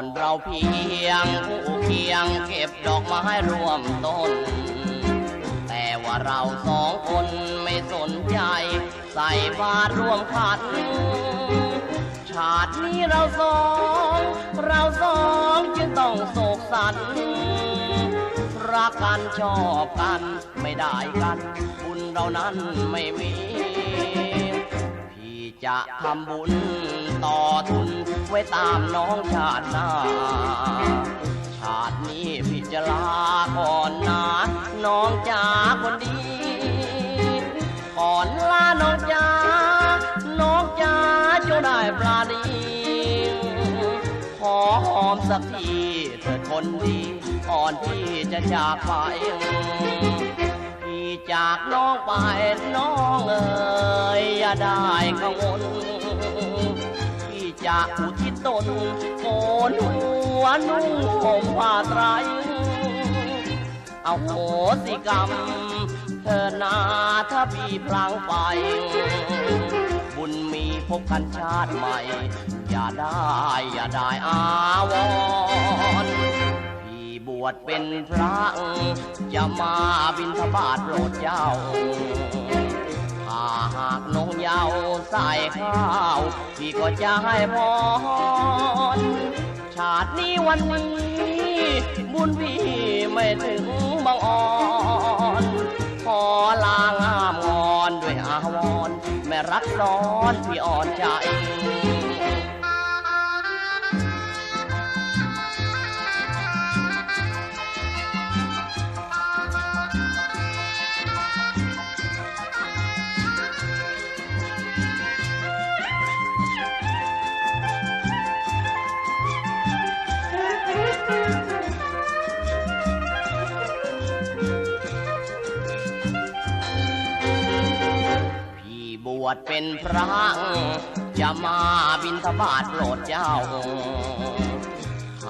อนเราเพียงคู่เคียงเก็บดอกไม้ร่วมต้น แต่ว่าเราสองคนไม่สนใจ ใส่บาตรร่วมขัน ชาตินี้เราสอง เราสองจึงต้องโศกสันรักกันชอบกันไม่ได้กัน บุญเรานั้นไม่มี จะทำบุญต่อทุนไว้ตามน้องชาติหน้า ชาตินี้พี่จะลาก่อนนะน้องจ๋าคนดี ก่อนลาน้องจ๋าน้องจ๋าจงได้ปลาดีขอหอมสักทีเถิดคนดีก่อนที่จะจากไปพี่จากน้องไปน้องเอ๋ยอย่าได้กังวล จะอุทิศตนโกนหัวนุ่งห่มผ้าไตรเอาโหสิกรรม เธอนาถ้าพี่พลางไป บุญมีพบกันชาติใหม่ อย่าได้อย่าได้อาวรพี่บวชเป็นพระจะมาบินทบาทโปรดเจ้า หากนงเยาใส่ข้าวพี่ก็จะให้พรชาตินี้วันนี้บุญพี่ไม่ถึงบางอ่อนขอลางามงอนด้วยอาวรแม่รักซ้อนพี่อ่อนใจ วชเป็นพระจะมาบินทบาทโปรดเจ้า ห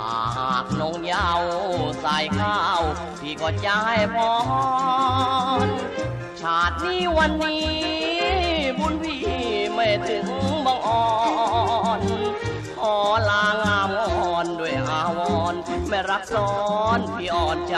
ากนงยาวใส่ข้าว พี่ก็จะให้พรชาตินี้วันนี้ บุญพี่ไม่ถึงบางอ่อนขอลางามอ่อนด้วยอาวรณ์ไม่รักซ้อนพี่อ่อนใจ